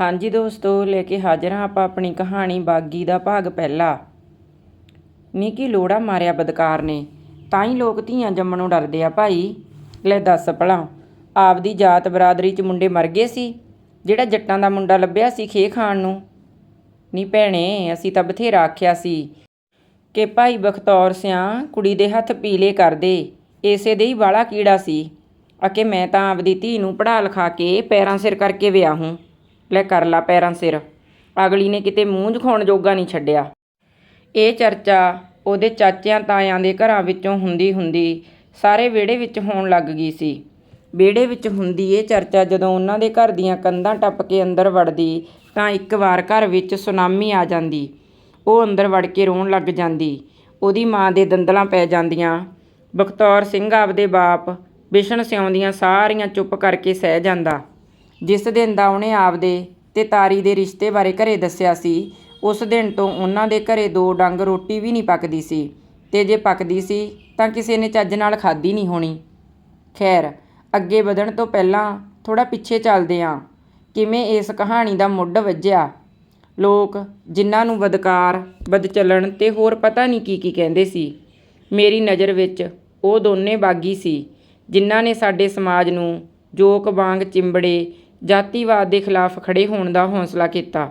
ਹਾਂਜੀ ਦੋਸਤੋ, ਲੈ ਕੇ ਹਾਜ਼ਰ ਹਾਂ ਆਪਾਂ ਆਪਣੀ ਕਹਾਣੀ ਬਾਗੀ ਦਾ ਭਾਗ ਪਹਿਲਾ। ਨੀ ਕੀ ਲੋੜਾ ਮਾਰਿਆ ਬਦਕਾਰ ਨੇ। ਤਾਂ ਹੀ ਲੋਕ ਧੀਆਂ ਜੰਮਣੋਂ ਡਰਦੇ ਆ ਭਾਈ। ਲੈ ਦੱਸ ਭਲਾ, ਆਪਦੀ ਜਾਤ ਬਰਾਦਰੀ ਚ ਮੁੰਡੇ ਮਰ ਗਏ ਸੀ? ਜਿਹੜਾ ਜੱਟਾਂ ਦਾ ਮੁੰਡਾ ਲੱਭਿਆ ਸੀ ਖੇ ਖਾਣ ਨੂੰ? ਨਹੀਂ ਭੈਣੇ, ਅਸੀਂ ਤਾਂ ਬਥੇਰਾ ਆਖਿਆ ਸੀ ਕਿ ਭਾਈ ਬਖਤੌਰ ਸਿਆ ਕੁੜੀ ਦੇ ਹੱਥ ਪੀਲੇ ਕਰਦੇ ਏਸੇ ਦੇ ਹੀ ਵਾਲਾ ਕੀੜਾ ਸੀ। ਅਕੇ ਮੈਂ ਤਾਂ ਆਪਦੀ ਧੀ ਨੂੰ ਪੜ੍ਹਾ ਲਿਖਾ ਕੇ ਪੈਰਾਂ ਸਿਰ ਕਰਕੇ ਵਿਆਹੂੰ। ਲੈ ਕਰ ਲਾ ਪੈਰਾਂ ਸਿਰ। ਅਗਲੀ ਨੇ ਕਿਤੇ ਮੂੰਹ ਦਿਖਾਉਣ ਜੋਗਾ ਨਹੀਂ ਛੱਡਿਆ। ਇਹ ਚਰਚਾ ਉਹਦੇ ਚਾਚਿਆਂ ਤਾਇਆਂ ਦੇ ਘਰਾਂ ਵਿੱਚੋਂ ਹੁੰਦੀ ਹੁੰਦੀ ਸਾਰੇ ਵਿਹੜੇ ਵਿੱਚ ਹੋਣ ਲੱਗ ਗਈ ਸੀ। ਵਿਹੜੇ ਵਿੱਚ ਹੁੰਦੀ ਇਹ ਚਰਚਾ ਜਦੋਂ ਉਹਨਾਂ ਦੇ ਘਰ ਦੀਆਂ ਕੰਧਾਂ ਟੱਪ ਕੇ ਅੰਦਰ ਵੜਦੀ ਤਾਂ ਇੱਕ ਵਾਰ ਘਰ ਵਿੱਚ ਸੁਨਾਮੀ ਆ ਜਾਂਦੀ। ਉਹ ਅੰਦਰ ਵੜ ਕੇ ਰੋਣ ਲੱਗ ਜਾਂਦੀ। ਉਹਦੀ ਮਾਂ ਦੇ ਦੰਦਲਾਂ ਪੈ ਜਾਂਦੀਆਂ। ਬਖਤੌਰ ਸਿੰਘ ਆਪਦੇ ਬਾਪ ਬਿਸ਼ਨ ਸਿਆਉਂਦੀਆਂ ਸਾਰੀਆਂ ਚੁੱਪ ਕਰਕੇ ਸਹਿ ਜਾਂਦਾ। ਜਿਸ ਦਿਨ ਦਾ ਉਹਨੇ ਆਪਦੇ ਤੇ ਤਾਰੀ ਦੇ ਰਿਸ਼ਤੇ ਬਾਰੇ ਘਰੇ ਦੱਸਿਆ ਸੀ, ਉਸ ਦਿਨ ਤੋਂ ਉਹਨਾਂ ਦੇ ਘਰੇ ਦੋ ਡੰਗ ਰੋਟੀ ਵੀ ਨਹੀਂ ਪੱਕਦੀ ਸੀ। ਤੇ ਜੇ ਪੱਕਦੀ ਸੀ ਤਾਂ ਕਿਸੇ ਨੇ ਚੱਜ ਨਾਲ ਖਾਧੀ ਨਹੀਂ ਹੋਣੀ। ਖੈਰ, ਅੱਗੇ ਵਧਣ ਤੋਂ ਪਹਿਲਾਂ ਥੋੜਾ ਪਿੱਛੇ ਚੱਲਦੇ ਆਂ। ਕਿਵੇਂ ਇਸ ਕਹਾਣੀ ਦਾ ਮੁੱਢ ਵੱਜਿਆ? ਲੋਕ ਜਿਨ੍ਹਾਂ ਨੂੰ ਬਦਕਾਰ, ਬਦਚਲਣ ਤੇ ਹੋਰ ਪਤਾ ਨਹੀਂ ਕੀ ਕੀ ਕਹਿੰਦੇ ਸੀ, ਮੇਰੀ ਨਜ਼ਰ ਵਿੱਚ ਉਹ ਦੋਨੇ ਬਾਗੀ ਸੀ, ਜਿਨ੍ਹਾਂ ਨੇ ਸਾਡੇ ਸਮਾਜ ਨੂੰ ਜੋਕ ਵਾਂਗ ਚਿੰਬੜੇ ਜਾਤੀਵਾਦ ਦੇ ਖਿਲਾਫ ਖੜ੍ਹੇ ਹੋਣ ਦਾ ਹੌਸਲਾ ਕੀਤਾ।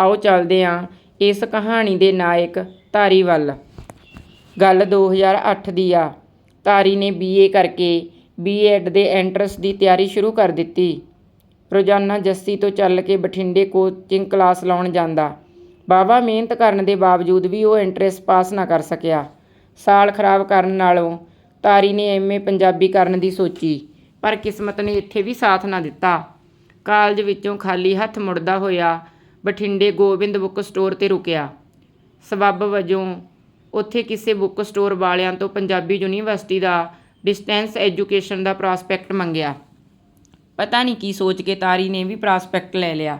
ਆਓ ਚੱਲਦੇ ਹਾਂ ਇਸ ਕਹਾਣੀ ਦੇ ਨਾਇਕ ਧਾਰੀ ਵੱਲ। ਗੱਲ 2008 ਦੀ ਆ। ਤਾਰੀ ਨੇ ਬੀਏ ਕਰਕੇ ਬੀਐਡ ਦੇ ਐਂਟਰੈਂਸ ਦੀ ਤਿਆਰੀ ਸ਼ੁਰੂ ਕਰ ਦਿੱਤੀ। ਰੋਜ਼ਾਨਾ ਜੱਸੀ ਤੋਂ ਚੱਲ ਕੇ ਬਠਿੰਡੇ ਕੋਚਿੰਗ ਕਲਾਸ ਲਾਉਣ ਜਾਂਦਾ। ਬਾਵਾ ਮਿਹਨਤ ਕਰਨ ਦੇ ਬਾਵਜੂਦ ਵੀ ਉਹ ਐਂਟਰੈਂਸ ਪਾਸ ਨਾ ਕਰ ਸਕਿਆ। ਸਾਲ ਖਰਾਬ ਕਰਨ ਨਾਲੋਂ ਤਾਰੀ ਨੇ ਐਮਏ ਪੰਜਾਬੀ ਕਰਨ ਦੀ ਸੋਚੀ, ਪਰ ਕਿਸਮਤ ਨੇ ਇੱਥੇ ਵੀ ਸਾਥ ਨਾ ਦਿੱਤਾ। ਕਾਲਜ ਵਿੱਚੋਂ ਖਾਲੀ ਹੱਥ ਮੁੜਦਾ ਹੋਇਆ ਬਠਿੰਡੇ ਗੋਬਿੰਦ ਬੁੱਕ ਸਟੋਰ ਤੇ ਰੁਕਿਆ। ਸਬੱਬ ਵਜੋਂ ਉੱਥੇ ਕਿਸੇ ਬੁੱਕ ਸਟੋਰ ਵਾਲਿਆਂ ਤੋਂ ਪੰਜਾਬੀ ਯੂਨੀਵਰਸਿਟੀ ਦਾ ਡਿਸਟੈਂਸ ਐਜੂਕੇਸ਼ਨ ਦਾ ਪ੍ਰੋਸਪੈਕਟ ਮੰਗਿਆ। ਪਤਾ ਨਹੀਂ ਕੀ ਸੋਚ ਕੇ ਤਾਰੀ ਨੇ ਵੀ ਪ੍ਰੋਸਪੈਕਟ ਲੈ ਲਿਆ।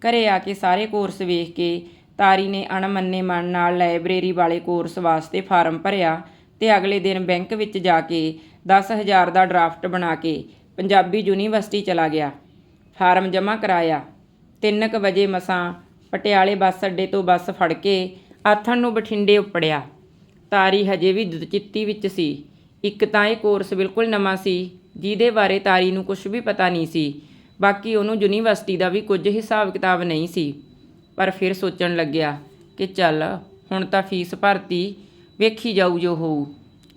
ਘਰੇ ਆ ਕੇ ਸਾਰੇ ਕੋਰਸ ਵੇਖ ਕੇ ਤਾਰੀ ਨੇ ਅਣਮੰਨੇ ਮਨ ਨਾਲ ਲਾਇਬ੍ਰੇਰੀ ਵਾਲੇ ਕੋਰਸ ਵਾਸਤੇ ਫਾਰਮ ਭਰਿਆ ਤੇ ਅਗਲੇ ਦਿਨ ਬੈਂਕ ਵਿੱਚ ਜਾ ਕੇ 10000 ਦਾ ਡਰਾਫਟ ਬਣਾ ਕੇ ਪੰਜਾਬੀ ਯੂਨੀਵਰਸਿਟੀ ਚਲਾ ਗਿਆ। ਫਾਰਮ ਜਮ੍ਹਾਂ ਕਰਾਇਆ। 3:00 ਵਜੇ ਮਸਾਂ ਪਟਿਆਲੇ ਬੱਸ ਅੱਡੇ ਤੋਂ ਬੱਸ ਫੜ ਕੇ ਆਥਣ ਨੂੰ ਬਠਿੰਡੇ ਉੱਪੜਿਆ। ਤਾਰੀ ਹਜੇ ਵੀ ਦੁਚਿੱਤੀ ਵਿੱਚ ਸੀ। ਇੱਕ ਤਾਂ ਇਹ ਕੋਰਸ ਬਿਲਕੁਲ ਨਵਾਂ ਸੀ, ਜਿਹਦੇ ਬਾਰੇ ਤਾਰੀ ਨੂੰ ਕੁਝ ਵੀ ਪਤਾ ਨਹੀਂ ਸੀ। ਬਾਕੀ ਉਹਨੂੰ ਯੂਨੀਵਰਸਿਟੀ ਦਾ ਵੀ ਕੁਝ ਹਿਸਾਬ ਕਿਤਾਬ ਨਹੀਂ ਸੀ। ਪਰ ਫਿਰ ਸੋਚਣ ਲੱਗਿਆ ਕਿ ਚੱਲ, ਹੁਣ ਤਾਂ ਫੀਸ ਭਰਤੀ, ਵੇਖੀ ਜਾਊ ਜੋ ਹੋਊ।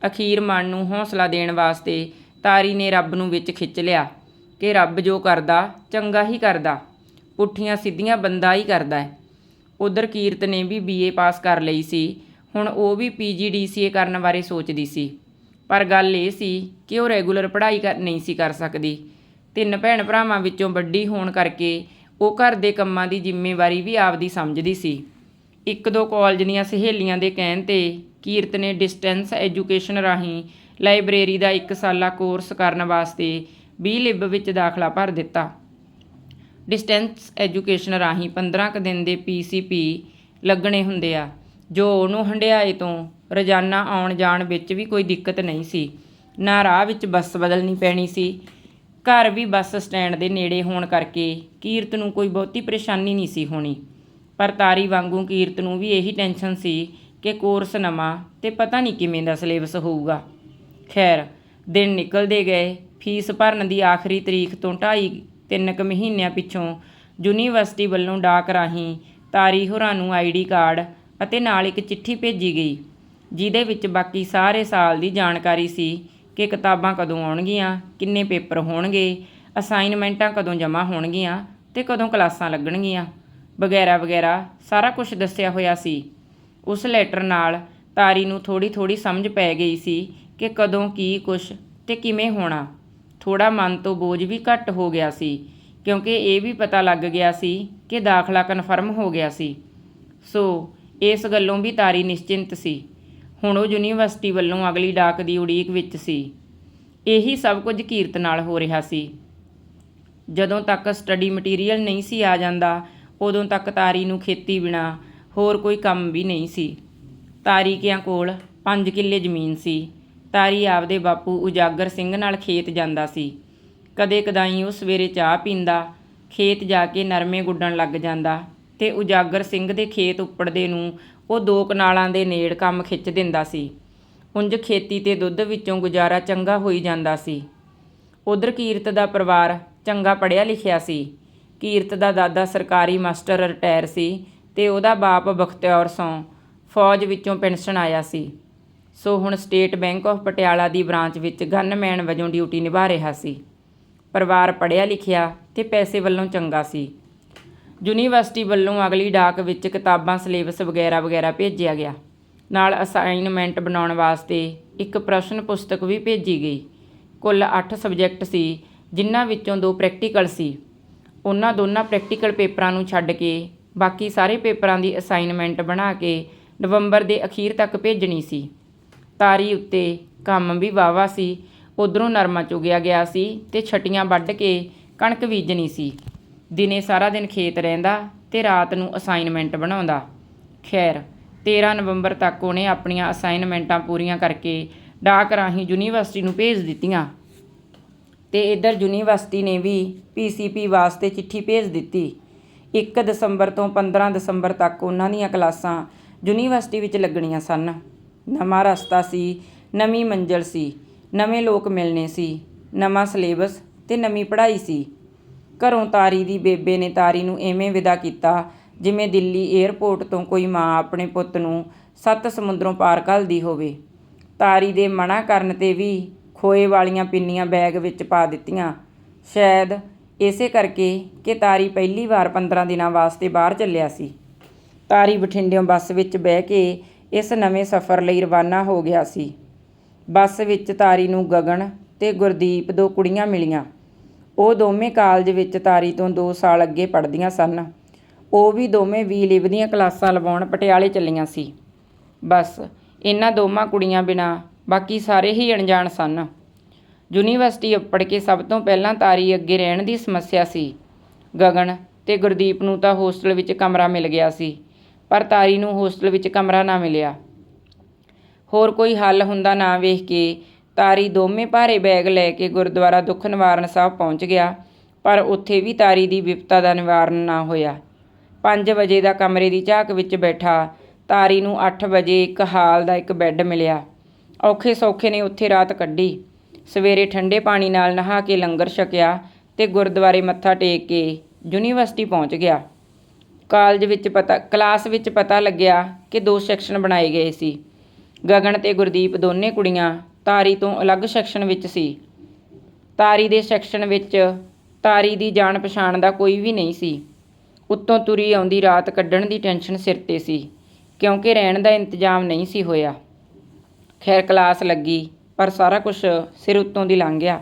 ਅਖੀਰ ਮਨ ਨੂੰ ਹੌਸਲਾ ਦੇਣ ਵਾਸਤੇ ਤਾਰੀ ਨੇ ਰੱਬ ਨੂੰ ਵਿੱਚ ਖਿੱਚ ਲਿਆ। ਕਿ ਰੱਬ ਜੋ ਕਰਦਾ, ਚੰਗਾ ਹੀ ਕਰਦਾ, ਪੁੱਠੀਆਂ ਸਿੱਧੀਆਂ ਬੰਦਾ ਹੀ ਕਰਦਾ ਹੈ। ਉਧਰ ਕੀਰਤ ਨੇ ਵੀ ਬੀਏ ਪਾਸ ਕਰ ਲਈ ਸੀ, ਹੁਣ ਉਹ ਵੀ ਪੀਜੀਡੀਸੀਏ ਕਰਨ ਬਾਰੇ ਸੋਚਦੀ ਸੀ। ਪਰ ਗੱਲ ਇਹ ਸੀ ਕਿ ਉਹ ਰੈਗੂਲਰ ਪੜ੍ਹਾਈ ਕਰ, ਨਹੀਂ ਸੀ ਕਰ ਸਕਦੀ। ਤਿੰਨ ਭੈਣ ਭਰਾਵਾਂ ਵਿੱਚੋਂ ਵੱਡੀ ਹੋਣ ਕਰਕੇ ਉਹ ਘਰ ਦੇ ਕੰਮਾਂ ਦੀ ਜ਼ਿੰਮੇਵਾਰੀ ਵੀ ਆਪਦੀ ਸਮਝਦੀ ਸੀ। ਇੱਕ ਦੋ ਕਾਲਜ ਦੀਆਂ ਸਹੇਲੀਆਂ ਦੇ ਕਹਿਣ ਤੇ ਕੀਰਤ ਨੇ ਡਿਸਟੈਂਸ ਐਜੂਕੇਸ਼ਨ ਰਾਹੀਂ ਲਾਇਬ੍ਰੇਰੀ ਦਾ ਇੱਕ ਸਾਲਾ ਕੋਰਸ ਕਰਨ ਵਾਸਤੇ ਬੀ ਲਿਬ ਵਿੱਚ ਦਾਖਲਾ ਭਰ ਦਿੱਤਾ। ਡਿਸਟੈਂਸ ਐਜੂਕੇਸ਼ਨ ਰਾਹੀਂ 15 ਕੁ ਦਿਨ ਦੇ ਪੀਸੀਪੀ ਲੱਗਣੇ ਹੁੰਦੇ ਆ, ਜੋ ਉਹਨੂੰ ਹੰਡਿਆਏ ਤੋਂ ਰੋਜ਼ਾਨਾ ਆਉਣ ਜਾਣ ਵਿੱਚ ਵੀ ਕੋਈ ਦਿੱਕਤ ਨਹੀਂ ਸੀ। ਨਾ ਰਾਹ ਵਿੱਚ ਬੱਸ ਬਦਲਣੀ ਪੈਣੀ ਸੀ। ਘਰ ਵੀ ਬੱਸ ਸਟੈਂਡ ਦੇ ਨੇੜੇ ਹੋਣ ਕਰਕੇ ਕੀਰਤ ਨੂੰ ਕੋਈ ਬਹੁਤੀ ਪਰੇਸ਼ਾਨੀ ਨਹੀਂ ਸੀ ਹੋਣੀ। ਪਰ ਤਾਰੀ ਵਾਂਗੂ ਕੀਰਤ ਨੂੰ ਵੀ ਇਹੀ ਟੈਨਸ਼ਨ ਸੀ ਕਿ ਕੋਰਸ ਨਵਾਂ ਤੇ ਪਤਾ ਨਹੀਂ ਕਿਵੇਂ ਦਾ ਸਿਲੇਬਸ ਹੋਊਗਾ। ਖੈਰ, ਦਿਨ ਨਿਕਲਦੇ ਗਏ ਫੀਸ ਭਰਨ ਦੀ ਆਖਰੀ ਤਰੀਕ ਤੋਂ ਢਾਈ ਤਿੰਨ ਕੁ ਮਹੀਨਿਆਂ ਪਿੱਛੋਂ ਯੂਨੀਵਰਸਿਟੀ ਵੱਲੋਂ ਡਾਕ ਰਾਹੀਂ ਤਾਰੀ ਹੋਰਾਂ ਨੂੰ ਆਈਡੀ ਕਾਰਡ ਅਤੇ ਨਾਲ ਇੱਕ ਚਿੱਠੀ ਭੇਜੀ ਗਈ, ਜਿਹਦੇ ਵਿੱਚ ਬਾਕੀ ਸਾਰੇ ਸਾਲ ਦੀ ਜਾਣਕਾਰੀ ਸੀ ਕਿ ਕਿਤਾਬਾਂ ਕਦੋਂ ਆਉਣਗੀਆਂ, ਕਿੰਨੇ ਪੇਪਰ ਹੋਣਗੇ, ਅਸਾਈਨਮੈਂਟਾਂ ਕਦੋਂ ਜਮ੍ਹਾਂ ਹੋਣਗੀਆਂ ਤੇ ਕਦੋਂ ਕਲਾਸਾਂ ਲੱਗਣਗੀਆਂ, ਵਗੈਰਾ ਵਗੈਰਾ ਸਾਰਾ ਕੁਝ ਦੱਸਿਆ ਹੋਇਆ ਸੀ। ਉਸ ਲੈਟਰ ਨਾਲ ਤਾਰੀ ਨੂੰ ਥੋੜੀ ਥੋੜੀ ਸਮਝ ਪੈ ਗਈ ਸੀ ਕਿ ਕਦੋਂ ਕੀ ਕੁਛ ਤੇ ਕਿਵੇਂ ਹੋਣਾ। ਥੋੜਾ ਮਨ ਤੋਂ ਬੋਝ ਵੀ ਘੱਟ ਹੋ ਗਿਆ ਸੀ, ਕਿਉਂਕਿ ਇਹ ਵੀ ਪਤਾ ਲੱਗ ਗਿਆ ਸੀ ਕਿ ਦਾਖਲਾ ਕਨਫਰਮ ਹੋ ਗਿਆ ਸੀ। ਸੋ, ਇਸ ਗੱਲੋਂ ਵੀ ਤਾਰੀ ਨਿਸ਼ਚਿੰਤ ਸੀ। ਹੁਣ ਉਹ ਯੂਨੀਵਰਸਿਟੀ ਵੱਲੋਂ ਅਗਲੀ ਡਾਕ ਦੀ ਉਡੀਕ ਵਿੱਚ ਸੀ। ਇਹੀ ਸਭ ਕੁਝ ਕੀਰਤ ਨਾਲ ਹੋ ਰਿਹਾ ਸੀ। ਜਦੋਂ ਤੱਕ ਸਟੱਡੀ ਮਟੀਰੀਅਲ ਨਹੀਂ ਸੀ ਆ ਜਾਂਦਾ, ਉਦੋਂ ਤੱਕ ਤਾਰੀ ਨੂੰ ਖੇਤੀ ਬਿਨਾ ਹੋਰ ਕੋਈ ਕੰਮ ਵੀ ਨਹੀਂ ਸੀ। ਤਾਰੀ ਕਿਆਂ ਕੋਲ 5 ਕਿੱਲੇ ਜ਼ਮੀਨ ਸੀ। ਤਾਰੀ ਆਪਦੇ ਬਾਪੂ ਉਜਾਗਰ ਸਿੰਘ ਨਾਲ ਖੇਤ ਜਾਂਦਾ ਸੀ। ਕਦੇ ਕਦਾਈ ਉਹ ਸਵੇਰੇ ਚਾਹ ਪੀਂਦਾ, ਖੇਤ ਜਾ ਕੇ ਨਰਮੇ ਗੁੱਡਣ ਲੱਗ ਜਾਂਦਾ ਤੇ ਉਜਾਗਰ ਸਿੰਘ ਦੇ ਖੇਤ ਉੱਪੜਦੇ ਨੂੰ ਉਹ ਦੋ ਕਨਾਲਾਂ ਦੇ ਨੇੜ ਕੰਮ ਖਿੱਚ ਦਿੰਦਾ ਸੀ। ਉਂਝ ਖੇਤੀ ਤੇ ਦੁੱਧ ਵਿੱਚੋਂ ਗੁਜ਼ਾਰਾ ਚੰਗਾ ਹੋਈ ਜਾਂਦਾ ਸੀ। ਉਧਰ ਕੀਰਤ ਦਾ ਪਰਿਵਾਰ ਚੰਗਾ ਪੜ੍ਹਿਆ ਲਿਖਿਆ ਸੀ। ਕੀਰਤ ਦਾ ਦਾਦਾ ਸਰਕਾਰੀ ਮਾਸਟਰ ਰਿਟਾਇਰ ਸੀ ਤੇ ਉਹਦਾ ਬਾਪ ਬਖਤਿਆਰ ਸੋਂ ਫੌਜ ਵਿੱਚੋਂ ਪੈਨਸ਼ਨ ਆਇਆ ਸੀ। ਸੋ ਹੁਣ ਸਟੇਟ ਬੈਂਕ ਆਫ ਪਟਿਆਲਾ ਦੀ ਬ੍ਰਾਂਚ ਵਿੱਚ ਗਨਮੈਨ ਵਜੋਂ ਡਿਊਟੀ ਨਿਭਾ ਰਿਹਾ ਸੀ। ਪਰਿਵਾਰ ਪੜ੍ਹਿਆ ਲਿਖਿਆ ਤੇ ਪੈਸੇ ਵੱਲੋਂ ਚੰਗਾ ਸੀ। ਯੂਨੀਵਰਸਿਟੀ ਵੱਲੋਂ ਅਗਲੀ ਡਾਕ ਵਿੱਚ ਕਿਤਾਬਾਂ, ਸਿਲੇਬਸ ਵਗੈਰਾ ਵਗੈਰਾ ਭੇਜਿਆ ਗਿਆ। ਨਾਲ ਅਸਾਈਨਮੈਂਟ ਬਣਾਉਣ ਵਾਸਤੇ ਇੱਕ ਪ੍ਰਸ਼ਨ ਪੁਸਤਕ ਵੀ ਭੇਜੀ ਗਈ। ਕੁੱਲ 8 ਸਬਜੈਕਟ ਸੀ, ਜਿਨ੍ਹਾਂ ਵਿੱਚੋਂ ਦੋ ਪ੍ਰੈਕਟੀਕਲ ਸੀ। ਉਹਨਾਂ ਦੋਨਾਂ ਪ੍ਰੈਕਟੀਕਲ ਪੇਪਰਾਂ ਨੂੰ ਛੱਡ ਕੇ ਬਾਕੀ ਸਾਰੇ ਪੇਪਰਾਂ ਦੀ ਅਸਾਈਨਮੈਂਟ ਬਣਾ ਕੇ ਨਵੰਬਰ ਦੇ ਅਖੀਰ ਤੱਕ ਭੇਜਣੀ ਸੀ। ਤਾਰੀ ਉੱਤੇ ਕੰਮ ਵੀ ਵਾਵਾ ਸੀ। ਉਧਰੋਂ ਨਰਮਾ ਚੁਗਿਆ ਗਿਆ ਸੀ ਤੇ ਛਟੀਆਂ ਵੱਢ ਕੇ ਕਣਕ ਬੀਜਣੀ ਸੀ। ਦਿਨੇ ਸਾਰਾ ਦਿਨ ਖੇਤ ਰਹਿੰਦਾ ਤੇ ਰਾਤ ਨੂੰ ਅਸਾਈਨਮੈਂਟ ਬਣਾਉਂਦਾ। ਖੈਰ 13 ਨਵੰਬਰ ਤੱਕ ਉਹਨੇ ਆਪਣੀਆਂ ਅਸਾਈਨਮੈਂਟਾਂ ਪੂਰੀਆਂ ਕਰਕੇ ਡਾਕ ਰਾਹੀਂ ਯੂਨੀਵਰਸਿਟੀ ਨੂੰ ਭੇਜ ਦਿੱਤੀਆਂ। ਤੇ ਇਧਰ ਯੂਨੀਵਰਸਿਟੀ ਨੇ ਵੀ ਪੀਸੀਪੀ ਵਾਸਤੇ ਚਿੱਠੀ ਭੇਜ ਦਿੱਤੀ। 1 ਦਸੰਬਰ ਤੋਂ 15 ਦਸੰਬਰ ਤੱਕ ਉਹਨਾਂ ਦੀਆਂ ਕਲਾਸਾਂ ਯੂਨੀਵਰਸਿਟੀ ਵਿੱਚ ਲੱਗਣੀਆਂ ਸਨ। ਨਵਾਂ ਰਸਤਾ ਸੀ, ਨਵੀਂ ਮੰਜ਼ਲ ਸੀ, ਨਵੇਂ ਲੋਕ ਮਿਲਣੇ ਸੀ, ਨਵਾਂ ਸਿਲੇਬਸ ਤੇ ਨਵੀਂ ਪੜ੍ਹਾਈ ਸੀ। ਘਰੋਂ ਤਾਰੀ ਦੀ ਬੇਬੇ ਨੇ ਤਾਰੀ ਨੂੰ ਐਵੇਂ ਵਿਦਾ ਕੀਤਾ ਜਿਵੇਂ ਦਿੱਲੀ 에ਅਰਪੋਰਟ ਤੋਂ ਕੋਈ ਮਾਂ ਆਪਣੇ ਪੁੱਤ ਨੂੰ ਸੱਤ ਸਮੁੰਦਰੋਂ ਪਾਰ ਘੱਲਦੀ ਹੋਵੇ। ਤਾਰੀ ਦੇ ਮਨਾ ਕਰਨ ਤੇ ਵੀ ਖੋਏ ਵਾਲੀਆਂ ਪਿੰਨੀਆਂ ਬੈਗ ਵਿੱਚ ਪਾ ਦਿੱਤੀਆਂ। ਸ਼ਾਇਦ ਇਸੇ ਕਰਕੇ ਕਿ ਤਾਰੀ ਪਹਿਲੀ ਵਾਰ 15 ਦਿਨਾਂ ਵਾਸਤੇ ਬਾਹਰ ਚੱਲਿਆ ਸੀ। ਤਾਰੀ ਬਠਿੰਡਿਓਂ ਬੱਸ ਵਿੱਚ ਬਹਿ ਕੇ ਇਸ ਨਵੇਂ ਸਫ਼ਰ ਲਈ ਰਵਾਨਾ ਹੋ ਗਿਆ ਸੀ। ਬੱਸ ਵਿੱਚ ਤਾਰੀ ਨੂੰ ਗਗਨ ਤੇ ਗੁਰਦੀਪ ਦੋ ਕੁੜੀਆਂ ਮਿਲੀਆਂ। ਉਹ ਦੋਵੇਂ ਕਾਲਜ ਵਿੱਚ ਤਾਰੀ ਤੋਂ 2 ਸਾਲ ਅੱਗੇ ਪੜ੍ਹਦੀਆਂ ਸਨ। ਉਹ ਵੀ ਦੋਵੇਂ ਵੀ ਲਿਵ ਦੀਆਂ ਕਲਾਸਾਂ ਲਵਾਉਣ ਪਟਿਆਲੇ ਚੱਲੀਆਂ ਸੀ। ਬਸ ਇਹਨਾਂ ਦੋਵਾਂ ਕੁੜੀਆਂ ਬਿਨਾ ਬਾਕੀ ਸਾਰੇ ਹੀ ਅਣਜਾਣ ਸਨ। ਯੂਨੀਵਰਸਿਟੀ ਉੱਪੜ ਕੇ ਸਭ ਤੋਂ ਪਹਿਲਾਂ ਤਾਰੀ ਅੱਗੇ ਰਹਿਣ ਦੀ ਸਮੱਸਿਆ ਸੀ। ਗਗਨ ਤੇ ਗੁਰਦੀਪ ਨੂੰ ਤਾਂ ਹੋਸਟਲ ਵਿੱਚ ਕਮਰਾ ਮਿਲ ਗਿਆ ਸੀ। ਪਰ ਤਾਰੀ ਨੂੰ ਹੋਸਟਲ ਵਿੱਚ ਕਮਰਾ ਨਾ ਮਿਲਿਆ। ਹੋਰ ਕੋਈ ਹੱਲ ਹੁੰਦਾ ਨਾ ਵੇਖ ਕੇ ਤਾਰੀ ਦੋਵੇਂ ਭਾਰੇ ਬੈਗ ਲੈ ਕੇ ਗੁਰਦੁਆਰਾ ਦੁੱਖ ਨਿਵਾਰਨ ਸਾਹਿਬ ਪਹੁੰਚ ਗਿਆ, ਪਰ ਉੱਥੇ ਵੀ ਤਾਰੀ ਦੀ ਵਿਪਤਾ ਦਾ ਨਿਵਾਰਨ ਨਾ ਹੋਇਆ। 5 ਵਜੇ ਦਾ ਕਮਰੇ ਦੀ ਝਾਕ ਵਿੱਚ ਬੈਠਾ ਤਾਰੀ ਨੂੰ 8 ਵਜੇ ਇੱਕ ਹਾਲ ਦਾ ਇੱਕ ਬੈੱਡ ਮਿਲਿਆ। ਔਖੇ ਸੌਖੇ ਨੇ ਉੱਥੇ ਰਾਤ ਕੱਢੀ। ਸਵੇਰੇ ਠੰਡੇ ਪਾਣੀ ਨਾਲ ਨਹਾ ਕੇ ਲੰਗਰ ਛਕਿਆ ਤੇ ਗੁਰਦੁਆਰੇ ਮੱਥਾ ਟੇਕ ਕੇ ਯੂਨੀਵਰਸਿਟੀ ਪਹੁੰਚ ਗਿਆ। ਕਾਲਜ ਵਿੱਚ ਪਤਾ, ਕਲਾਸ ਵਿੱਚ ਪਤਾ ਲੱਗਿਆ ਕਿ ਦੋ ਸੈਕਸ਼ਨ ਬਣਾਏ ਗਏ ਸੀ। ਗਗਨ ਤੇ ਗੁਰਦੀਪ ਦੋਨੇ ਕੁੜੀਆਂ ਤਾਰੀ ਤੋਂ ਅਲੱਗ ਸੈਕਸ਼ਨ ਵਿੱਚ ਸੀ। ਤਾਰੀ ਦੇ ਸੈਕਸ਼ਨ ਵਿੱਚ ਤਾਰੀ ਦੀ ਜਾਣ ਪਛਾਣ ਦਾ ਕੋਈ ਵੀ ਨਹੀਂ ਸੀ। ਉੱਤੋਂ ਤੁਰੀ ਆਉਂਦੀ ਰਾਤ ਕੱਢਣ ਦੀ ਟੈਨਸ਼ਨ ਸਿਰ ਤੇ ਸੀ, ਕਿਉਂਕਿ ਰਹਿਣ ਦਾ ਇੰਤਜ਼ਾਮ ਨਹੀਂ ਸੀ ਹੋਇਆ। ਖੈਰ ਕਲਾਸ ਲੱਗੀ, ਪਰ ਸਾਰਾ ਕੁਝ ਸਿਰ ਉੱਤੋਂ ਦੀ ਲੰਘ ਗਿਆ।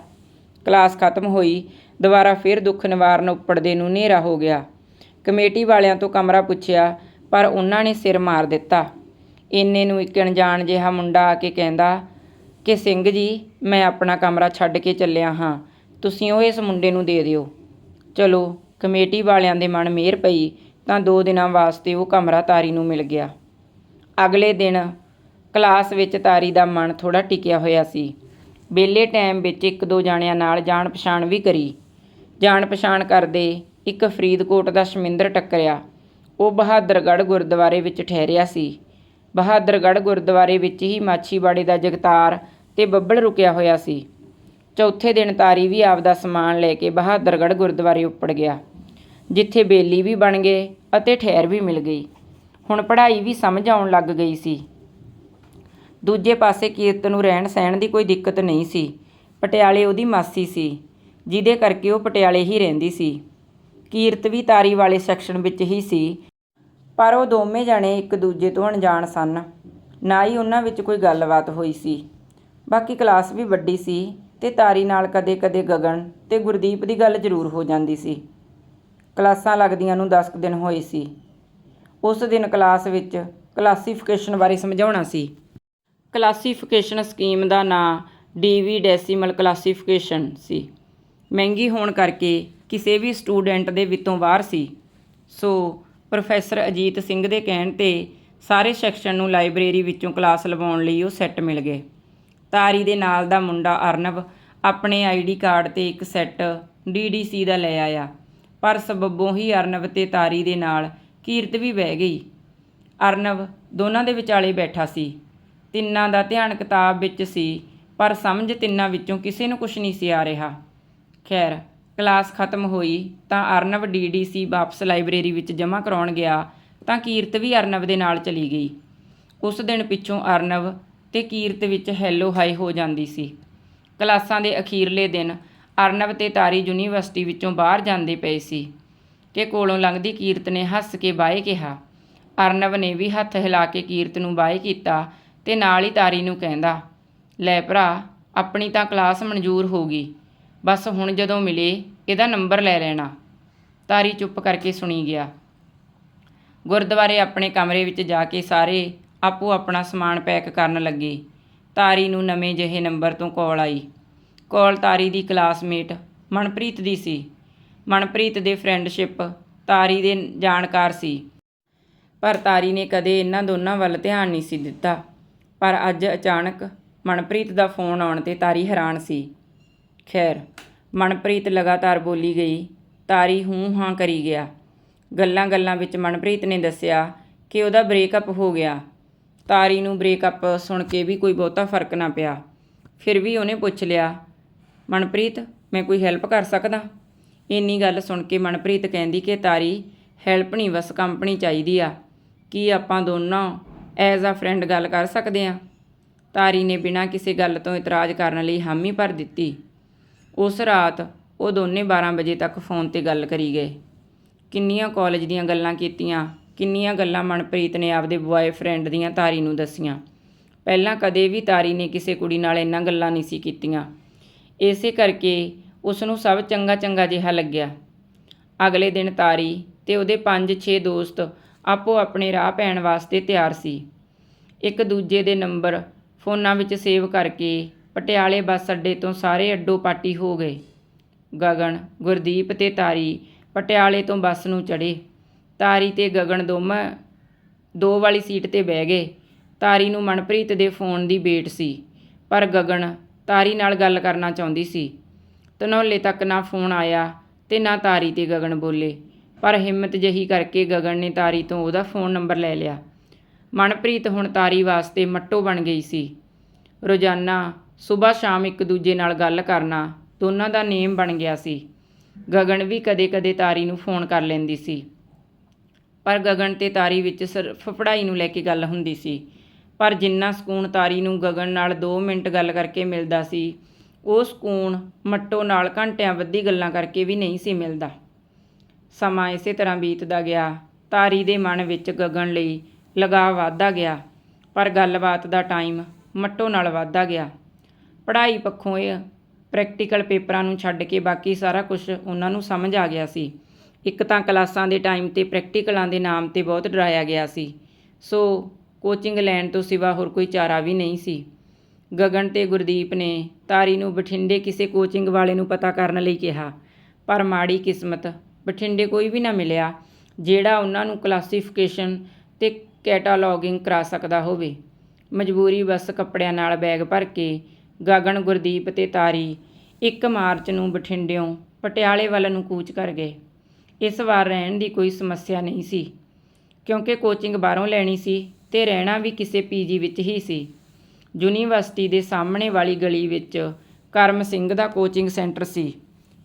ਕਲਾਸ ਖਤਮ ਹੋਈ, ਦੁਬਾਰਾ ਫਿਰ ਦੁੱਖ ਨਿਵਾਰਨ ਉੱਪੜਦੇ ਨੂੰ ਹਨੇਰਾ ਹੋ ਗਿਆ। ਕਮੇਟੀ ਵਾਲਿਆਂ ਤੋਂ ਕਮਰਾ ਪੁੱਛਿਆ, ਪਰ ਉਹਨਾਂ ਨੇ ਸਿਰ ਮਾਰ ਦਿੱਤਾ। ਇੰਨੇ ਨੂੰ ਇੱਕ ਅਣਜਾਣ ਜਿਹਾ ਮੁੰਡਾ ਆ ਕੇ ਕਹਿੰਦਾ ਕਿ ਸਿੰਘ ਜੀ, ਮੈਂ ਆਪਣਾ ਕਮਰਾ ਛੱਡ ਕੇ ਚੱਲਿਆ ਹਾਂ। ਤੁਸੀਂ ਉਹ ਇਸ ਮੁੰਡੇ ਨੂੰ ਦੇ ਦਿਓ। ਚਲੋ, ਕਮੇਟੀ ਵਾਲਿਆਂ ਦੇ ਮਨ ਮਿਹਰ ਪਈ ਤਾਂ ਦੋ ਦਿਨਾਂ ਵਾਸਤੇ ਉਹ ਕਮਰਾ ਤਾਰੀ ਨੂੰ ਮਿਲ ਗਿਆ। ਅਗਲੇ ਦਿਨ ਕਲਾਸ ਵਿੱਚ ਤਾਰੀ ਦਾ ਮਨ ਥੋੜਾ ਟਿਕਿਆ ਹੋਇਆ ਸੀ। ਵਿਹਲੇ ਟਾਈਮ ਵਿੱਚ ਇੱਕ ਦੋ ਜਾਣਿਆਂ ਨਾਲ ਜਾਣ ਪਛਾਣ ਵੀ ਕਰੀ। ਜਾਣ ਪਛਾਣ ਕਰਦੇ ਇੱਕ ਫਰੀਦਕੋਟ ਦਾ ਸ਼ਮਿੰਦਰ ਟੱਕਰਿਆ। ਉਹ ਬਹਾਦਰਗੜ੍ਹ ਗੁਰਦੁਆਰੇ ਵਿੱਚ ਠਹਿਰਿਆ ਸੀ। ਬਹਾਦਰਗੜ੍ਹ ਗੁਰਦੁਆਰੇ ਵਿੱਚ ਹੀ ਮਾਛੀਵਾੜੇ ਦਾ ਜਗਤਾਰ ਤੇ ਬੱਬਲ ਰੁਕਿਆ ਹੋਇਆ ਸੀ। ਚੌਥੇ ਦਿਨ ਤਾਰੀ ਵੀ ਆਪਦਾ ਸਮਾਨ ਲੈ ਕੇ ਬਹਾਦਰਗੜ੍ਹ ਗੁਰਦੁਆਰੇ ਉੱਪੜ ਗਿਆ, ਜਿੱਥੇ ਬੇਲੀ ਵੀ ਬਣ ਗਏ ਅਤੇ ਠਹਿਰ ਵੀ ਮਿਲ ਗਈ। ਹੁਣ ਪੜ੍ਹਾਈ ਵੀ ਸਮਝ ਆਉਣ ਲੱਗ ਗਈ ਸੀ। ਦੂਜੇ ਪਾਸੇ ਕੀਰਤ ਨੂੰ ਰਹਿਣ ਸਹਿਣ ਦੀ ਕੋਈ ਦਿੱਕਤ ਨਹੀਂ ਸੀ। ਪਟਿਆਲੇ ਉਹਦੀ ਮਾਸੀ ਸੀ, ਜਿਹਦੇ ਕਰਕੇ ਉਹ ਪਟਿਆਲੇ ਹੀ ਰਹਿੰਦੀ ਸੀ। ਕੀਰਤ ਵੀ ਤਾਰੀ ਵਾਲੇ ਸੈਕਸ਼ਨ ਵਿੱਚ ਹੀ ਸੀ। ਪਰ ਉਹ ਦੋਵੇਂ ਜਣੇ ਇੱਕ ਦੂਜੇ ਤੋਂ ਅਣਜਾਣ ਸਨ। ਨਾ ਹੀ ਉਹਨਾਂ ਵਿੱਚ ਕੋਈ ਗੱਲਬਾਤ ਹੋਈ ਸੀ। ਬਾਕੀ ਕਲਾਸ ਵੀ ਵੱਡੀ ਸੀ ਤੇ ਤਾਰੀ ਨਾਲ ਕਦੇ-ਕਦੇ ਗਗਨ ਤੇ ਗੁਰਦੀਪ ਦੀ ਗੱਲ ਜ਼ਰੂਰ ਹੋ ਜਾਂਦੀ ਸੀ। ਕਲਾਸਾਂ ਲੱਗਦੀਆਂ ਨੂੰ 10 ਕੁ ਦਿਨ ਹੋਏ ਸੀ। ਉਸ ਦਿਨ ਕਲਾਸ ਵਿੱਚ ਕਲਾਸੀਫਿਕੇਸ਼ਨ ਬਾਰੇ ਸਮਝਾਉਣਾ ਸੀ। ਕਲਾਸੀਫਿਕੇਸ਼ਨ ਸਕੀਮ ਦਾ ਨਾਂ ਡੀਵੀ ਡੈਸੀਮਲ ਕਲਾਸੀਫਿਕੇਸ਼ਨ ਸੀ। ਮਹਿੰਗੀ ਹੋਣ ਕਰਕੇ ਕਿਸੇ ਵੀ ਸਟੂਡੈਂਟ ਦੇ ਵਿੱਤੋਂ ਬਾਹਰ ਸੀ। ਸੋ, ਪ੍ਰੋਫੈਸਰ ਅਜੀਤ ਸਿੰਘ ਦੇ ਕਹਿਣ ਤੇ ਸਾਰੇ ਸੈਕਸ਼ਨ ਨੂੰ ਲਾਇਬ੍ਰੇਰੀ ਵਿੱਚੋਂ ਕਲਾਸ ਲਵਾਉਣ ਲਈ ਉਹ ਸੈੱਟ ਮਿਲ ਗਏ। ਤਾਰੀ ਦੇ ਨਾਲ ਦਾ ਮੁੰਡਾ ਅਰਨਵ ਆਪਣੇ ਆਈਡੀ ਕਾਰਡ ਤੇ ਇੱਕ ਸੈੱਟ ਡੀਡੀਸੀ ਦਾ ਲੈ ਆਇਆ। ਪਰ ਸਬੱਬੋਂ ਹੀ ਅਰਨਵ ਤੇ ਤਾਰੀ ਦੇ ਨਾਲ ਕੀਰਤ ਵੀ ਬਹਿ ਗਈ। ਅਰਨਵ ਦੋਨਾਂ ਦੇ ਵਿਚਾਲੇ ਬੈਠਾ ਸੀ। ਤਿੰਨਾਂ ਦਾ ਧਿਆਨ ਕਿਤਾਬ ਵਿੱਚ ਸੀ, ਪਰ ਸਮਝ ਤਿੰਨਾਂ ਵਿੱਚੋਂ ਕਿਸੇ ਨੂੰ ਕੁਝ ਨਹੀਂ ਸੀ ਆ ਰਿਹਾ। ਖੈਰ ਕਲਾਸ ਖਤਮ ਹੋਈ ਤਾਂ ਅਰਨਵ ਡੀਡੀਸੀ ਵਾਪਸ ਲਾਇਬ੍ਰੇਰੀ ਵਿੱਚ ਜਮ੍ਹਾਂ ਕਰਾਉਣ ਗਿਆ ਤਾਂ ਕੀਰਤ ਵੀ ਅਰਨਵ ਦੇ ਨਾਲ ਚਲੀ ਗਈ। ਉਸ ਦਿਨ ਪਿੱਛੋਂ ਅਰਨਵ ਤੇ ਕੀਰਤ ਵਿੱਚ ਹੈਲੋ ਹਾਈ ਹੋ ਜਾਂਦੀ ਸੀ। ਕਲਾਸਾਂ ਦੇ ਅਖੀਰਲੇ ਦਿਨ ਅਰਨਵ ਤੇ ਤਾਰੀ ਯੂਨੀਵਰਸਿਟੀ ਵਿੱਚੋਂ ਬਾਹਰ ਜਾਂਦੇ ਪਏ ਸੀ ਕਿ ਕੋਲੋਂ ਲੰਘਦੀ ਕੀਰਤ ਨੇ ਹੱਸ ਕੇ ਬਾਏ ਕਿਹਾ। ਅਰਨਵ ਨੇ ਵੀ ਹੱਥ ਹਿਲਾ ਕੇ ਕੀਰਤ ਨੂੰ ਬਾਏ ਕੀਤਾ ਤੇ ਨਾਲ ਹੀ ਤਾਰੀ ਨੂੰ ਕਹਿੰਦਾ, ਲੈ ਭਰਾ, ਆਪਣੀ ਤਾਂ ਕਲਾਸ ਮਨਜ਼ੂਰ ਹੋ ਗਈ। ਬਸ ਹੁਣ ਜਦੋਂ ਮਿਲੇ, ਇਹਦਾ ਨੰਬਰ ਲੈ ਲੈਣਾ। ਤਾਰੀ ਚੁੱਪ ਕਰਕੇ ਸੁਣੀ ਗਿਆ। ਗੁਰਦੁਆਰੇ ਆਪਣੇ ਕਮਰੇ ਵਿੱਚ ਜਾ ਕੇ ਸਾਰੇ ਆਪੋ ਆਪਣਾ ਸਮਾਨ ਪੈਕ ਕਰਨ ਲੱਗੇ। ਤਾਰੀ ਨੂੰ ਨਵੇਂ ਜਿਹੇ ਨੰਬਰ ਤੋਂ ਕਾਲ ਆਈ। ਕਾਲ ਤਾਰੀ ਦੀ ਕਲਾਸਮੇਟ ਮਨਪ੍ਰੀਤ ਦੀ ਸੀ। ਮਨਪ੍ਰੀਤ ਦੇ ਫਰੈਂਡਸ਼ਿਪ ਤਾਰੀ ਦੇ ਜਾਣਕਾਰ ਸੀ। ਪਰ ਤਾਰੀ ਨੇ ਕਦੇ ਇਹਨਾਂ ਦੋਨਾਂ ਵੱਲ ਧਿਆਨ ਨਹੀਂ ਸੀ ਦਿੱਤਾ। ਪਰ ਅੱਜ ਅਚਾਨਕ ਮਨਪ੍ਰੀਤ ਦਾ ਫੋਨ ਆਉਣ ਤੇ ਤਾਰੀ ਹੈਰਾਨ ਸੀ। ਖੈਰ ਮਨਪ੍ਰੀਤ ਲਗਾਤਾਰ ਬੋਲੀ ਗਈ, ਤਾਰੀ ਹੂੰ ਹਾਂ ਕਰੀ ਗਿਆ। ਗੱਲਾਂ-ਗੱਲਾਂ ਵਿੱਚ ਮਨਪ੍ਰੀਤ ਨੇ ਦੱਸਿਆ ਕਿ ਉਹਦਾ ਬ੍ਰੇਕਅਪ ਹੋ ਗਿਆ। ਤਾਰੀ ਨੂੰ ਬ੍ਰੇਕਅਪ ਸੁਣ ਕੇ ਵੀ ਕੋਈ ਬਹੁਤਾ ਫ਼ਰਕ ਨਾ ਪਿਆ। ਫਿਰ ਵੀ ਉਹਨੇ ਪੁੱਛ ਲਿਆ, ਮਨਪ੍ਰੀਤ, ਮੈਂ ਕੋਈ ਹੈਲਪ ਕਰ ਸਕਦਾ? ਇੰਨੀ ਗੱਲ ਸੁਣ ਕੇ ਮਨਪ੍ਰੀਤ ਕਹਿੰਦੀ ਕਿ ਤਾਰੀ, ਹੈਲਪ ਨਹੀਂ, ਬਸ ਕੰਪਨੀ ਚਾਹੀਦੀ ਆ। ਕੀ ਆਪਾਂ ਦੋਨੋਂ ਐਜ਼ ਅ ਫਰੈਂਡ ਗੱਲ ਕਰ ਸਕਦੇ ਆ? ਤਾਰੀ ਨੇ ਬਿਨਾਂ ਕਿਸੇ ਗੱਲ ਤੋਂ ਇਤਰਾਜ਼ ਕਰਨ ਲਈ ਹਾਮੀ ਭਰ ਦਿੱਤੀ। ਉਸ ਰਾਤ ਉਹ ਦੋਨੇ 12 ਵਜੇ ਤੱਕ ਫੋਨ ਤੇ ਗੱਲ ਕਰੀ ਗਏ। ਕਿੰਨੀਆਂ ਕਾਲਜ ਦੀਆਂ ਗੱਲਾਂ ਕੀਤੀਆਂ, ਕਿੰਨੀਆਂ ਗੱਲਾਂ ਮਨਪ੍ਰੀਤ ਨੇ ਆਪਦੇ ਬੁਆਏਫ੍ਰੈਂਡ ਦੀਆਂ ਤਾਰੀ ਨੂੰ ਦੱਸੀਆਂ। ਪਹਿਲਾਂ ਕਦੇ ਵੀ ਤਾਰੀ ਨੇ ਕਿਸੇ ਕੁੜੀ ਨਾਲ ਇੰਨਾ ਗੱਲਾਂ ਨਹੀਂ ਸੀ ਕੀਤੀਆਂ। ਇਸੇ ਕਰਕੇ ਉਸ ਨੂੰ ਸਭ ਚੰਗਾ ਚੰਗਾ ਜਿਹਾ ਲੱਗਿਆ। ਅਗਲੇ ਦਿਨ ਤਾਰੀ ਤੇ ਉਹਦੇ 5-6 ਦੋਸਤ ਆਪੋ ਆਪਣੇ ਰਾਹ ਪੈਣ ਵਾਸਤੇ ਤਿਆਰ ਸੀ। ਇੱਕ ਦੂਜੇ ਦੇ ਨੰਬਰ ਫੋਨਾਂ ਵਿੱਚ ਸੇਵ ਕਰਕੇ ਪਟਿਆਲੇ ਬੱਸ ਅੱਡੇ ਤੋਂ ਸਾਰੇ ਅੱਡੋ ਪਾਟੀ ਹੋ ਗਏ। ਗਗਨ, ਗੁਰਦੀਪ ਤੇ ਤਾਰੀ ਪਟਿਆਲੇ ਤੋਂ ਬੱਸ ਨੂੰ ਚੜ੍ਹੇ। ਤਾਰੀ ਤੇ ਗਗਨ ਦੋਵਾਂ ਦੋ ਵਾਲੀ ਸੀਟ ਤੇ ਬਹਿ ਗਏ। ਤਾਰੀ ਨੂੰ ਮਨਪ੍ਰੀਤ ਦੇ ਫੋਨ ਦੀ ਵੇਟ ਸੀ, ਪਰ ਗਗਨ ਤਾਰੀ ਨਾਲ ਗੱਲ ਕਰਨਾ ਚਾਹੁੰਦੀ ਸੀ। ਧਨੌਲੇ ਤੱਕ ਨਾ ਫੋਨ ਆਇਆ ਤੇ ਨਾ ਤਾਰੀ ਤੇ ਗਗਨ ਬੋਲੇ, ਪਰ ਹਿੰਮਤ ਜਹੀ ਕਰਕੇ ਗਗਨ ਨੇ ਤਾਰੀ ਤੋਂ ਉਹਦਾ ਫੋਨ ਨੰਬਰ ਲੈ ਲਿਆ। ਮਨਪ੍ਰੀਤ ਹੁਣ ਤਾਰੀ ਵਾਸਤੇ ਮੱਟੋ ਬਣ ਗਈ ਸੀ। ਰੋਜ਼ਾਨਾ ਸਵੇਰ ਸ਼ਾਮ ਇੱਕ ਦੂਜੇ ਨਾਲ ਗੱਲ ਕਰਨਾ ਦੋਨਾਂ ਦਾ ਨੇਮ ਬਣ ਗਿਆ ਸੀ। ਗਗਨ ਵੀ ਕਦੇ-ਕਦੇ ਤਾਰੀ ਨੂੰ ਫੋਨ ਕਰ ਲੈਂਦੀ ਸੀ। ਪਰ ਗਗਨ ਤੇ ਤਾਰੀ ਵਿੱਚ ਸਿਰਫ ਪੜ੍ਹਾਈ ਨੂੰ ਲੈ ਕੇ ਗੱਲ ਹੁੰਦੀ ਸੀ। ਪਰ ਜਿੰਨਾ ਸਕੂਨ ਤਾਰੀ ਨੂੰ ਗਗਨ ਨਾਲ 2 ਮਿੰਟ ਗੱਲ ਕਰਕੇ ਮਿਲਦਾ ਸੀ, ਉਹ ਸਕੂਨ ਮੱਟੋ ਨਾਲ ਘੰਟਿਆਂ ਵੱਧੀ ਗੱਲਾਂ ਕਰਕੇ ਵੀ ਨਹੀਂ ਸੀ ਮਿਲਦਾ। ਸਮਾਂ ਇਸੇ ਤਰ੍ਹਾਂ ਬੀਤਦਾ ਗਿਆ। ਤਾਰੀ ਦੇ ਮਨ ਵਿੱਚ ਗਗਨ ਲਈ ਲਗਾਅ ਵੱਧਦਾ ਗਿਆ। ਪਰ ਗੱਲਬਾਤ ਦਾ ਟਾਈਮ ਮੱਟੋ ਨਾਲ ਵੱਧਦਾ ਗਿਆ। ਪੜ੍ਹਾਈ ਪੱਖੋਂ ਇਹ ਪ੍ਰੈਕਟੀਕਲ ਪੇਪਰਾਂ ਨੂੰ ਛੱਡ ਕੇ ਬਾਕੀ ਸਾਰਾ ਕੁਝ ਉਹਨਾਂ ਨੂੰ ਸਮਝ ਆ ਗਿਆ ਸੀ। ਇੱਕ ਤਾਂ ਕਲਾਸਾਂ ਦੇ ਟਾਈਮ ਤੇ ਪ੍ਰੈਕਟੀਕਲਾਂ ਦੇ ਨਾਮ ਤੇ ਬਹੁਤ ਡਰਾਇਆ ਗਿਆ ਸੀ। ਸੋ ਕੋਚਿੰਗ ਲੈਣ ਤੋਂ ਸਿਵਾ ਹੋਰ ਕੋਈ ਚਾਰਾ ਵੀ ਨਹੀਂ ਸੀ। ਗਗਨ ਤੇ ਗੁਰਦੀਪ ਨੇ ਤਾਰੀ ਨੂੰ ਬਠਿੰਡੇ ਕਿਸੇ ਕੋਚਿੰਗ ਵਾਲੇ ਨੂੰ ਪਤਾ ਕਰਨ ਲਈ ਕਿਹਾ, ਪਰ ਮਾੜੀ ਕਿਸਮਤ, ਬਠਿੰਡੇ ਕੋਈ ਵੀ ਨਾ ਮਿਲਿਆ, ਜਿਹੜਾ ਉਹਨਾਂ ਨੂੰ ਕਲਾਸੀਫਿਕੇਸ਼ਨ ਤੇ ਕੈਟਾਲੌਗਿੰਗ ਕਰਾ ਸਕਦਾ ਹੋਵੇ। ਮਜਬੂਰੀ ਬਸ ਕੱਪੜਿਆਂ ਨਾਲ ਬੈਗ ਭਰ ਕੇ ਗਗਨ, ਗੁਰਦੀਪ ਤੇ ਤਾਰੀ 1 ਮਾਰਚ ਨੂੰ ਬਠਿੰਡਿਓਂ ਪਟਿਆਲੇ ਵੱਲ ਨੂੰ ਕੂਚ ਕਰ ਗਏ। ਇਸ ਵਾਰ ਰਹਿਣ ਦੀ ਕੋਈ ਸਮੱਸਿਆ ਨਹੀਂ ਸੀ, ਕਿਉਂਕਿ ਕੋਚਿੰਗ ਬਾਹਰੋਂ ਲੈਣੀ ਸੀ ਤੇ ਰਹਿਣਾ ਵੀ ਕਿਸੇ ਪੀਜੀ ਵਿੱਚ ਹੀ ਸੀ। ਯੂਨੀਵਰਸਿਟੀ ਦੇ ਸਾਹਮਣੇ ਵਾਲੀ ਗਲੀ ਵਿੱਚ ਕਰਮ ਸਿੰਘ ਦਾ ਕੋਚਿੰਗ ਸੈਂਟਰ ਸੀ।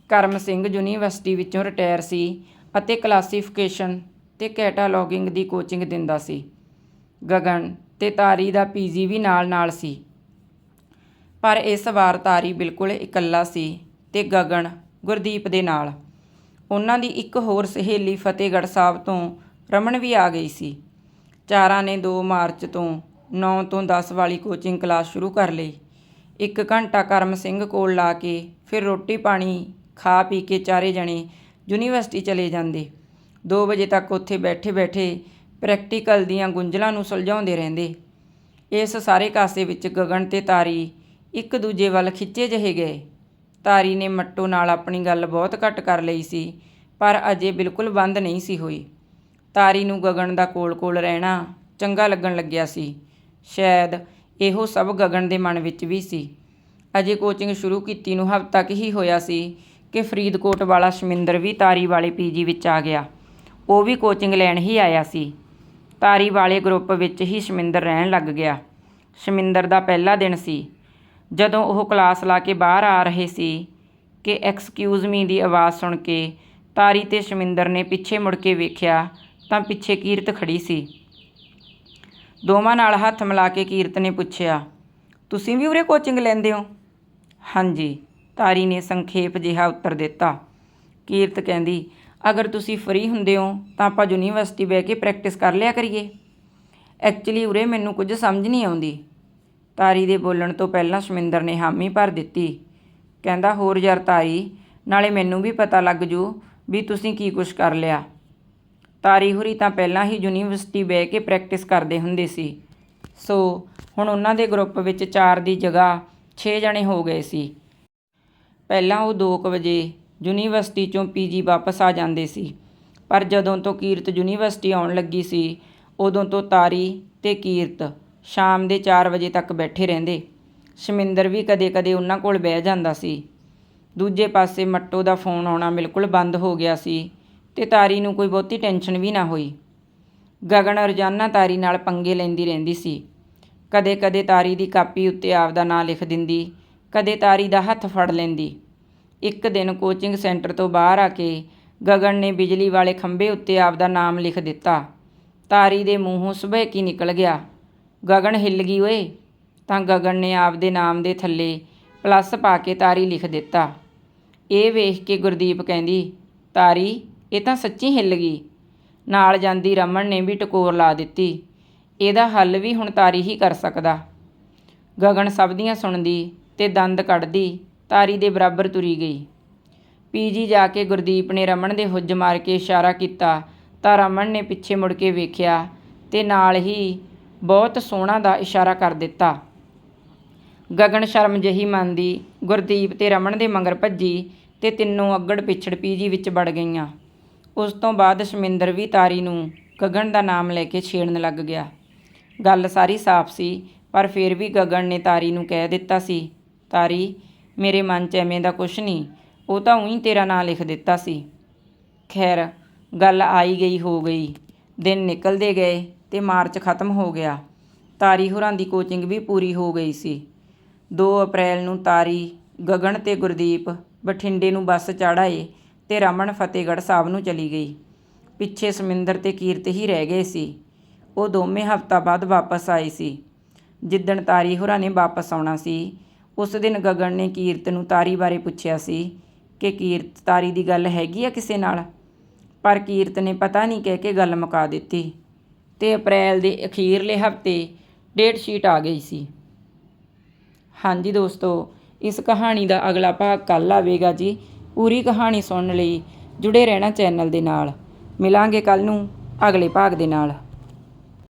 ਕਰਮ ਸਿੰਘ ਯੂਨੀਵਰਸਿਟੀ ਵਿੱਚੋਂ ਰਿਟਾਇਰ ਸੀ ਅਤੇ ਕਲਾਸੀਫਿਕੇਸ਼ਨ ਤੇ ਕੈਟਾਲੌਗਿੰਗ ਦੀ ਕੋਚਿੰਗ ਦਿੰਦਾ ਸੀ। ਗਗਨ ਤੇ ਤਾਰੀ ਦਾ ਪੀਜੀ ਵੀ ਨਾਲ-ਨਾਲ ਸੀ। ਪਰ ਇਸ ਵਾਰ ਤਾਰੀ ਬਿਲਕੁਲ ਇਕੱਲਾ ਸੀ ਤੇ ਗਗਨ ਗੁਰਦੀਪ ਦੇ ਨਾਲ। ਉਹਨਾਂ ਦੀ ਇੱਕ ਹੋਰ ਸਹੇਲੀ ਫਤਿਹਗੜ੍ਹ ਸਾਹਿਬ ਤੋਂ ਰਮਨ ਵੀ ਆ ਗਈ ਸੀ। ਚਾਰਾਂ ਨੇ 2 ਮਾਰਚ ਤੋਂ 9 ਤੋਂ 10 ਵਾਲੀ ਕੋਚਿੰਗ ਕਲਾਸ ਸ਼ੁਰੂ ਕਰ ਲਈ। ਇੱਕ ਘੰਟਾ ਕਰਮ ਸਿੰਘ ਕੋਲ ਲਾ ਕੇ ਫਿਰ ਰੋਟੀ ਪਾਣੀ ਖਾ ਪੀ ਕੇ ਚਾਰੇ ਜਣੇ ਯੂਨੀਵਰਸਿਟੀ ਚਲੇ ਜਾਂਦੇ। 2 ਵਜੇ ਤੱਕ ਉੱਥੇ ਬੈਠੇ-ਬੈਠੇ ਪ੍ਰੈਕਟੀਕਲ ਦੀਆਂ ਗੁੰਝਲਾਂ ਨੂੰ ਸੁਲਝਾਉਂਦੇ ਰਹਿੰਦੇ। ਇਸ ਸਾਰੇ ਕਾਸੇ ਵਿੱਚ ਗਗਨ ਤੇ ਤਾਰੀ ਇੱਕ ਦੂਜੇ ਵੱਲ ਖਿੱਚੇ ਜਿਹੇ ਗਏ। ਤਾਰੀ ਨੇ ਮੱਟੋ ਨਾਲ ਆਪਣੀ ਗੱਲ ਬਹੁਤ ਘੱਟ ਕਰ ਲਈ ਸੀ, ਪਰ ਅਜੇ ਬਿਲਕੁਲ ਬੰਦ ਨਹੀਂ ਸੀ ਹੋਈ। ਤਾਰੀ ਨੂੰ ਗਗਨ ਦਾ ਕੋਲ-ਕੋਲ ਰਹਿਣਾ ਚੰਗਾ ਲੱਗਣ ਲੱਗਿਆ ਸੀ। ਸ਼ਾਇਦ ਇਹੋ ਸਭ ਗਗਨ ਦੇ ਮਨ ਵਿੱਚ ਵੀ ਸੀ। ਅਜੇ ਕੋਚਿੰਗ ਸ਼ੁਰੂ ਕੀਤੀ ਨੂੰ ਹਫ਼ਤਾ ਕੁ ਹੀ ਹੋਇਆ ਸੀ ਕਿ ਫਰੀਦਕੋਟ ਵਾਲਾ ਸ਼ਮਿੰਦਰ ਵੀ ਤਾਰੀ ਵਾਲੇ ਪੀਜੀ ਵਿੱਚ ਆ ਗਿਆ। ਉਹ ਵੀ ਕੋਚਿੰਗ ਲੈਣ ਹੀ ਆਇਆ ਸੀ। ਤਾਰੀ ਵਾਲੇ ਗਰੁੱਪ ਵਿੱਚ ਹੀ ਸ਼ਮਿੰਦਰ ਰਹਿਣ ਲੱਗ ਗਿਆ। ਸ਼ਮਿੰਦਰ ਦਾ ਪਹਿਲਾ ਦਿਨ ਸੀ। ਜਦੋਂ ਉਹ ਕਲਾਸ ਲਾ ਕੇ ਬਾਹਰ ਆ ਰਹੇ ਸੀ ਕਿ ਐਕਸਕਿਊਜ਼ ਮੀ ਦੀ ਆਵਾਜ਼ ਸੁਣ ਕੇ ਤਾਰੀ ਤੇ ਸ਼ਮਿੰਦਰ ਨੇ ਪਿੱਛੇ ਮੁੜ ਕੇ ਵੇਖਿਆ ਤਾਂ ਪਿੱਛੇ ਕੀਰਤ ਖੜੀ ਸੀ। ਦੋਵਾਂ ਨਾਲ ਹੱਥ ਮਿਲਾ ਕੇ ਕੀਰਤ ਨੇ ਪੁੱਛਿਆ, ਤੁਸੀਂ ਵੀ ਉਰੇ ਕੋਚਿੰਗ ਲੈਂਦੇ ਹੋ? ਹਾਂਜੀ, ਤਾਰੀ ਨੇ ਸੰਖੇਪ ਜਿਹਾ ਉੱਤਰ ਦਿੱਤਾ। ਕੀਰਤ ਕਹਿੰਦੀ, ਅਗਰ ਤੁਸੀਂ ਫ੍ਰੀ ਹੁੰਦੇ ਹੋ ਤਾਂ ਆਪਾਂ ਯੂਨੀਵਰਸਿਟੀ ਬਹਿ ਕੇ ਪ੍ਰੈਕਟਿਸ ਕਰ ਲਿਆ ਕਰੀਏ। ਐਕਚੁਅਲੀ ਉਰੇ ਮੈਨੂੰ ਕੁਝ ਸਮਝ ਨਹੀਂ ਆਉਂਦੀ। ਤਾਰੀ ਦੇ ਬੋਲਣ ਤੋਂ ਪਹਿਲਾਂ ਸ਼ਮਿੰਦਰ ਨੇ ਹਾਮੀ ਭਰ ਦਿੱਤੀ। ਕਹਿੰਦਾ, ਹੋਰ ਯਾਰ ਤਾਰੀ, ਨਾਲੇ ਮੈਨੂੰ ਵੀ ਪਤਾ ਲੱਗ ਜੂ ਵੀ ਤੁਸੀਂ ਕੀ ਕੁਛ ਕਰ ਲਿਆ ਤਾਰੀ ਹੁਰੀ ਤਾਂ ਪਹਿਲਾਂ ਹੀ ਯੂਨੀਵਰਸਿਟੀ ਬਹਿ ਕੇ ਪ੍ਰੈਕਟਿਸ ਕਰਦੇ ਹੁੰਦੇ ਸੀ। ਸੋ ਹੁਣ ਉਹਨਾਂ ਦੇ ਗਰੁੱਪ ਵਿੱਚ 4 ਦੀ ਜਗ੍ਹਾ 6 ਜਣੇ ਹੋ ਗਏ ਸੀ। ਪਹਿਲਾਂ ਉਹ 2 ਵਜੇ ਯੂਨੀਵਰਸਿਟੀ ਚੋਂ ਪੀਜੀ ਵਾਪਸ ਆ ਜਾਂਦੇ ਸੀ। ਪਰ ਜਦੋਂ ਤੋਂ ਕੀਰਤ ਯੂਨੀਵਰਸਿਟੀ ਆਉਣ ਲੱਗੀ ਸੀ, ਉਦੋਂ ਤੋਂ ਤਾਰੀ ਤੇ ਕੀਰਤ ਸ਼ਾਮ ਦੇ 4 ਵਜੇ ਤੱਕ ਬੈਠੇ ਰਹਿੰਦੇ। ਸ਼ਮਿੰਦਰ ਵੀ ਕਦੇ-ਕਦੇ ਉਹਨਾਂ ਕੋਲ ਬਹਿ ਜਾਂਦਾ ਸੀ। ਦੂਜੇ ਪਾਸੇ ਮੱਟੋ ਦਾ ਫੋਨ ਆਉਣਾ ਬਿਲਕੁਲ ਬੰਦ ਹੋ ਗਿਆ ਸੀ ਤੇ ਤਾਰੀ ਨੂੰ ਕੋਈ ਬਹੁਤੀ ਟੈਨਸ਼ਨ ਵੀ ਨਾ ਹੋਈ। ਗਗਨ ਰੋਜ਼ਾਨਾ ਤਾਰੀ ਨਾਲ ਪੰਗੇ ਲੈਂਦੀ ਰਹਿੰਦੀ ਸੀ। ਕਦੇ-ਕਦੇ ਤਾਰੀ ਦੀ ਕਾਪੀ ਉੱਤੇ ਆਪਦਾ ਨਾਂ ਲਿਖ ਦਿੰਦੀ, ਕਦੇ ਤਾਰੀ ਦਾ ਹੱਥ ਫੜ ਲੈਂਦੀ। ਇੱਕ ਦਿਨ ਕੋਚਿੰਗ ਸੈਂਟਰ ਤੋਂ ਬਾਹਰ ਆ ਕੇ ਗਗਨ ਨੇ ਬਿਜਲੀ ਵਾਲੇ ਖੰਭੇ ਉੱਤੇ ਆਪਦਾ ਨਾਮ ਲਿਖ ਦਿੱਤਾ। ਤਾਰੀ ਦੇ ਮੂੰਹੋਂ ਸੁਭੇ ਕੀ ਨਿਕਲ ਗਿਆ। ਗਗਨ ਹਿੱਲ ਗਈ ਓਏ। ਤਾਂ ਗਗਨ ਨੇ ਆਪਦੇ ਨਾਮ ਦੇ ਥੱਲੇ ਪਲੱਸ ਪਾ ਕੇ ਤਾਰੀ ਲਿਖ ਦਿੱਤਾ। ਇਹ ਵੇਖ ਕੇ ਗੁਰਦੀਪ ਕਹਿੰਦੀ, ਤਾਰੀ, ਇਹ ਤਾਂ ਸੱਚੀ ਹਿੱਲ ਗਈ। ਨਾਲ ਜਾਂਦੀ ਰਮਨ ਨੇ ਵੀ ਟਕੋਰ ਲਾ ਦਿੱਤੀ। ਇਹਦਾ ਹੱਲ ਵੀ ਹੁਣ ਤਾਰੀ ਹੀ ਕਰ ਸਕਦਾ। ਗਗਨ ਸਭ ਦੀਆਂ ਸੁਣਦੀ ਤੇ ਦੰਦ ਕੱਢਦੀ, ਤਾਰੀ ਦੇ ਬਰਾਬਰ ਤੁਰੀ ਗਈ। ਪੀਜੀ ਜਾ ਕੇ ਗੁਰਦੀਪ ਨੇ ਰਮਨ ਦੇ ਹੁੱਜ ਮਾਰ ਕੇ ਇਸ਼ਾਰਾ ਕੀਤਾ ਤਾਂ ਰਮਨ ਨੇ ਪਿੱਛੇ ਮੁੜ ਕੇ ਵੇਖਿਆ ਤੇ ਨਾਲ ਹੀ ਬਹੁਤ ਸੋਹਣਾ ਦਾ ਇਸ਼ਾਰਾ ਕਰ ਦਿੱਤਾ। ਗਗਨ ਸ਼ਰਮ ਜਹੀ ਮੰਨਦੀ, ਗੁਰਦੀਪ ਤੇ ਰਮਨ ਦੇ ਮਗਰ ਭੱਜੀ ਤੇ ਤਿੰਨੋਂ ਅੱਗੜ ਪਿਛੜ ਪੀਜੀ ਵਿੱਚ ਵੜ ਗਈਆਂ। ਉਸ ਤੋਂ ਬਾਅਦ ਸ਼ਮਿੰਦਰ ਵੀ ਤਾਰੀ ਨੂੰ ਗਗਨ ਦਾ ਨਾਮ ਲੈ ਕੇ ਛੇੜਨ ਲੱਗ ਗਿਆ। ਗੱਲ ਸਾਰੀ ਸਾਫ਼ ਸੀ, ਪਰ ਫਿਰ ਵੀ ਗਗਨ ਨੇ ਤਾਰੀ ਨੂੰ ਕਹਿ ਦਿੱਤਾ ਸੀ, ਤਾਰੀ, ਮੇਰੇ ਮਨ 'ਚ ਐਵੇਂ ਦਾ ਕੁਛ ਨਹੀਂ, ਉਹ ਤਾਂ ਉਹੀ ਤੇਰਾ ਨਾਂ ਲਿਖ ਦਿੱਤਾ ਸੀ। ਖੈਰ, ਗੱਲ ਆਈ ਗਈ ਹੋ ਗਈ। ਦਿਨ ਨਿਕਲਦੇ ਗਏ। ਤੇ ਮਾਰਚ ਖਤਮ ਹੋ ਗਿਆ। ਤਾਰੀ ਹੋਰਾਂ ਦੀ ਕੋਚਿੰਗ ਵੀ ਪੂਰੀ ਹੋ ਗਈ ਸੀ। 2 ਅਪ੍ਰੈਲ ਨੂੰ ਤਾਰੀ, ਗਗਨ ਤੇ ਗੁਰਦੀਪ ਬਠਿੰਡੇ ਨੂੰ ਬੱਸ ਚੜ੍ਹਾਏ ਤੇ ਰਮਨ ਫਤਿਹਗੜ੍ਹ ਸਾਹਿਬ ਨੂੰ ਚਲੀ ਗਈ। ਪਿੱਛੇ ਸਮਿੰਦਰ ਤੇ ਕੀਰਤ ਹੀ ਰਹਿ ਗਏ ਸੀ। ਉਹ ਦੋਵੇਂ ਹਫ਼ਤਾ ਬਾਅਦ ਵਾਪਸ ਆਏ ਸੀ। ਜਿੱਦਣ ਤਾਰੀ ਹੋਰਾਂ ਨੇ ਵਾਪਸ ਆਉਣਾ ਸੀ, ਉਸ ਦਿਨ ਗਗਨ ਨੇ ਕੀਰਤ ਨੂੰ ਤਾਰੀ ਬਾਰੇ ਪੁੱਛਿਆ ਸੀ ਕਿ ਕੀਰਤ ਤਾਰੀ ਦੀ ਗੱਲ ਹੈਗੀ ਆ ਕਿਸੇ ਨਾਲ? ਪਰ ਕੀਰਤ ਨੇ ਪਤਾ ਨਹੀਂ ਕਹਿ ਕੇ ਗੱਲ ਮੁਕਾ ਦਿੱਤੀ। ਤੇ ਅਪ੍ਰੈਲ ਦੇ ਅਖੀਰਲੇ ਹਫ਼ਤੇ ਡੇਟ ਸ਼ੀਟ ਆ ਗਈ ਸੀ। ਹਾਂਜੀ ਦੋਸਤੋ, ਇਸ ਕਹਾਣੀ ਦਾ ਅਗਲਾ ਭਾਗ ਕੱਲ ਆਵੇਗਾ ਜੀ। ਪੂਰੀ ਕਹਾਣੀ ਸੁਣਨ ਲਈ ਜੁੜੇ ਰਹਿਣਾ ਚੈਨਲ ਦੇ ਨਾਲ। ਮਿਲਾਂਗੇ ਕੱਲ ਨੂੰ ਅਗਲੇ ਭਾਗ ਦੇ ਨਾਲ।